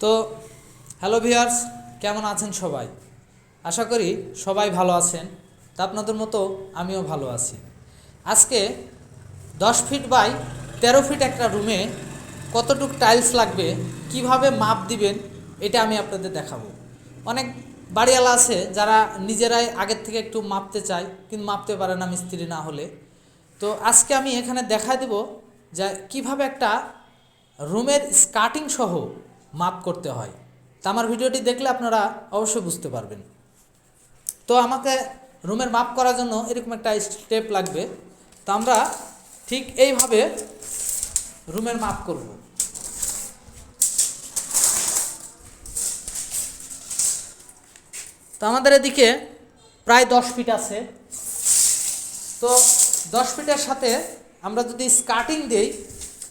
তো hello viewers কেমন আছেন সবাই? আশা করি সবাই ভালো আছেন, তা আপনাদের মতো আমিও ভালো আছি। আজকে দশ ফিট বাই তেরো ফিট একটা রুমে কতটুক টাইলস লাগবে, কীভাবে মাপ দিবেন, এটা আমি আপনাদের দেখাবো। অনেক বাড়িওয়ালা আছে যারা নিজেরাই আগের থেকে একটু মাপতে চায়, কিন্তু মাপতে পারে না মিস্ত্রি না হলে। তো আজকে আমি এখানে দেখা দেব যে কীভাবে একটা রুমের স্কার্টিং সহ মাপ করতে হয়। তা আমার ভিডিওটি দেখলে আপনারা অবশ্যই বুঝতে পারবেন। তো আমাকে রুমের মাপ করার জন্য এরকম একটা স্টেপ লাগবে। তো আমরা ঠিক এইভাবে রুমের মাপ করব। তো আমাদের এদিকে প্রায় দশ ফিট আছে। তো দশ ফিটের সাথে আমরা যদি স্কার্টিং দেই,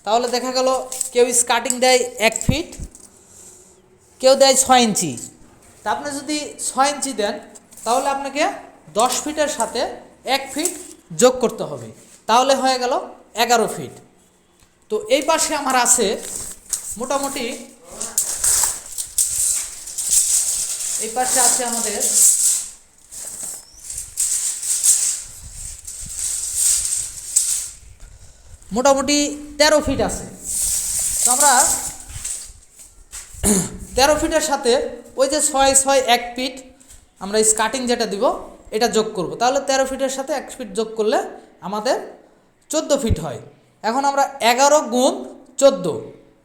তাহলে দেখা গেল কেউ স্কার্টিং দেয় এক ফিট। কেউ দেয় ছয় ইঞ্চি। তা আপনি যদি ছয় ইঞ্চি দেন, তাহলে আপনাকে দশ ফিটের সাথে এক ফিট যোগ করতে হবে। তাহলে হয়ে গেল এগারো ফিট। তো এই পাশে আমার আছে মোটামুটি এই পাশে আছে আমাদের মোটামুটি তেরো ফিট আছে। তো আমরা তেরো ফিটের সাথে ওই যে ছয় ছয়, এক ফিট আমরা স্কার্টিং যেটা দিব, এটা যোগ করব। তাহলে তেরো ফিটের সাথে এক ফিট যোগ করলে আমাদের চোদ্দ ফিট হয়। এখন আমরা এগারো গুণ চোদ্দ,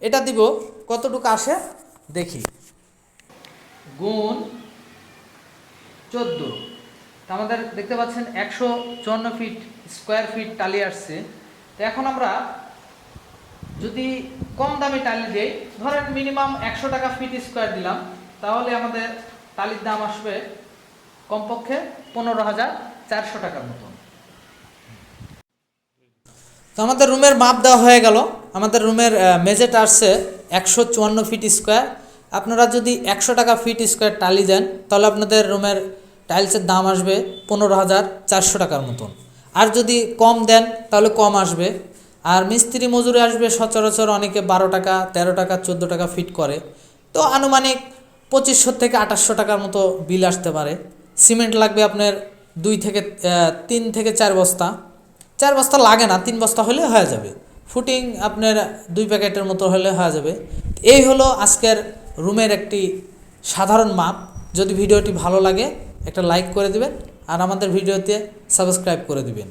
এটা দিব কতটুকু আসে? দেখি। গুণ চোদ্দ। তা আমাদের দেখতে পাচ্ছেন একশো চুয়ান্ন ফিট স্কোয়ার ফিট টালি আসছে। তো এখন আমরা যদি কম দামে টালি দেই, ধরেন মিনিমাম একশো টাকা ফিট স্কোয়ার দিলাম, তাহলে আমাদের টালির দাম আসবে কমপক্ষে পনেরো হাজার চারশো টাকার মতো তো আমাদের রুমের মাপ দেওয়া হয়ে গেল। আমাদের রুমের মেজেট আসছে একশো চুয়ান্ন ফিট স্কোয়ার আপনারা যদি একশো টাকা ফিট স্কোয়ার টালি দেন, তাহলে আপনাদের রুমের টাইলসের দাম আসবে পনেরো হাজার চারশো টাকার মতন। আর যদি কম দেন, তাহলে কম আসবে আর মিস্ত্রি মজুরি আসবে সচরাচর অনেকে বারো টাকা, তেরো টাকা, চোদ্দ টাকা ফিট করে। তো আনুমানিক পঁচিশশো থেকে আঠাশশো টাকার মতো বিল আসতে পারে। সিমেন্ট লাগবে আপনার দুই থেকে তিন থেকে চার বস্তা। চার বস্তা লাগে না, তিন বস্তা হলে হয়ে যাবে। ফুটিং আপনার দুই প্যাকেটের মতো হলে হয়ে যাবে। এই হলো আজকের রুমের একটি সাধারণ মাপ। যদি ভিডিওটি ভালো লাগে, একটা লাইক করে দিবেন আর আমাদের ভিডিওতে সাবস্ক্রাইব করে দিবেন।